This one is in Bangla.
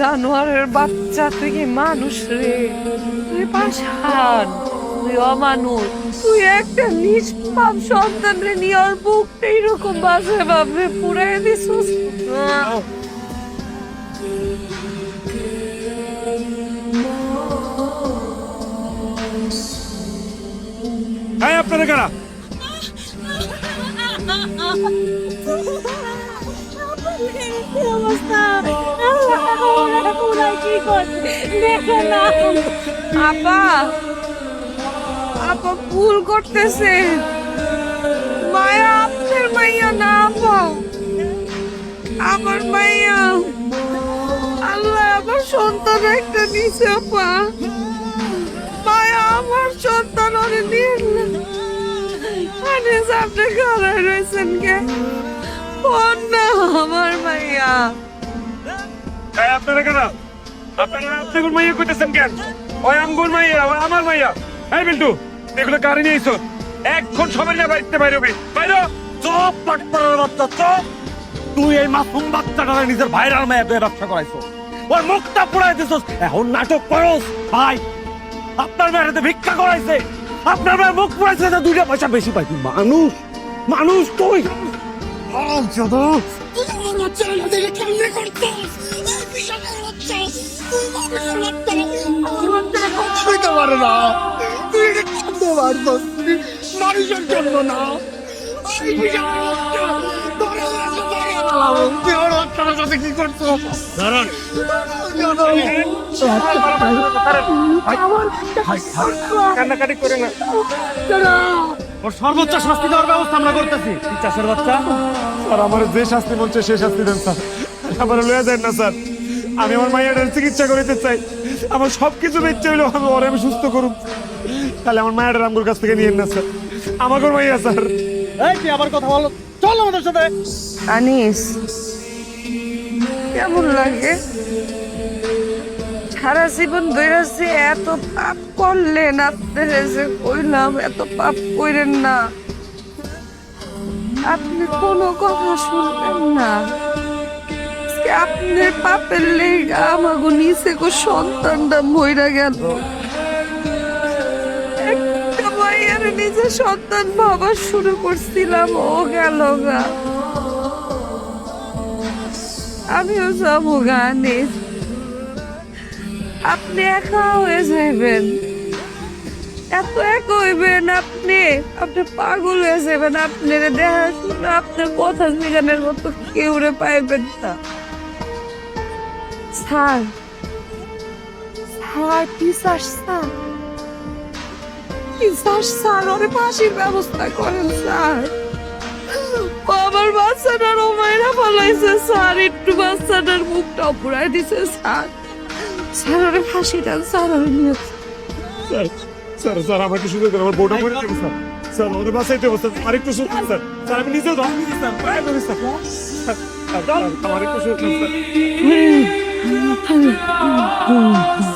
জানোয়ারের বাচ্চা তুই কি মানুষ রে? তুই পাশান তুই অমানুষ। তুই একটা নিষ্পাপ সন্তান রে নিয়ে ওর বুকটা এরকম বাজে ভাবে পুরাই দিছিস। হ্যাঁ আপনারা কারা? আপা ভুল করতেছে। মায়া, আপনার মাইয়া না, আপা। আমার মাইয়া। আল্লাহ আমার সন্তান একটা নিছে আপা। মায়া আমার সন্তান, ওরে নিয়ে আপনি ঘরে রয়েছেন কে? না, আমার মাইয়া। আপনারা কারা? আপনারা মাইয়া কইতেছেন কেন? ওই আমগুর মাইয়া ওই আমার মাইয়া। বিল্টু এগুলো কারে নিয়ে এসো এখন সবাই না বাইতে বাইরবি বাইরো। চপ পাটপাড়ার বাচ্চা চপ তুই এই মাসুম বাচ্চাটা নিজের ভাইরাল মেয়ে দিয়ে ব্যবসা করাইছো। ওর মুখটা পুরাই দিছস। এখন নাটক করস। ভাই আপনার মেয়েটাতে ভিক্ষা করাইছে। আপনার মেয়ের মুখ পুরাইছে না দুইটা পয়সা বেশি পাই। মানুষ মানুষ তুই। মানুষের জন্য না। তুই আমার বাচ্চাটার সাথে কি করছ? দাঁড়ান। কান্নাকাটি করে না। ওর সর্বোচ্চ শাস্তি দেওয়ার ব্যবস্থা আমরা করতেছি। চাষের বাচ্চা? আর আমার যে শাস্তি বলছে সেই শাস্তি দেন স্যার। আমার লয়ে যায় না স্যার। আমি আমার মায়ের চিকিৎসা করিতে চাই। আমার সব কিছু বেঁচে হইলেও আমি ওরে আমি সুস্থ করুম। তাহলে আমার মায়ের আমগুর কাছ থেকে নিয়ে না স্যার। আমাকে মাইয়া স্যার। এই তুই আবার কথা বল। চল আমাদের সাথে। আনিস কেমন লাগে? সারা জীবন দৈরাছে এত পাপ করলেন আপনার যে কইলাম এত পাপ কইরেন না। আপনি কোনো কথা শুনবেন না। আজকে আপনার পাপের লেগা আমাগো নিচে গো সন্তানটা মইরা গেল। একটা মাইয়ার নিজের সন্তান ভাবা শুরু করছিলাম, ও গেল গা। আমিও যাব গানে আপনি একা হয়ে যাইবেন। এত এক হইবেন আপনি আপনি পাগল হয়ে যাবেন আপনার দেখা শুনে আপনার কথা জিগানের মতো কেউ রে পাইবেন না। স্যার। স্যার পিসার স্যার। পিসার স্যার। ওরে ফাঁসির ব্যবস্থা করেন স্যার। আমার বাচ্চাটার ও মায়েরা ফলাইছে স্যার। একটু বাচ্চাটার মুখটা পুরাই দিছে স্যার। স্যার ওরে ফাঁসি দেন স্যার ওরে নিয়ে স্যার স্যার স্যার আমাকে দেন আমার বউটা মরে যাবে স্যার। স্যার ওরে বাঁচাইতে হবে স্যার। আর একটু দিন, স্যার। স্যার আমি নিজে ধর্ম দিই স্যার। পায়ে ধরি স্যার। স্যার, স্যার, একটু সুযোগ দিন, স্যার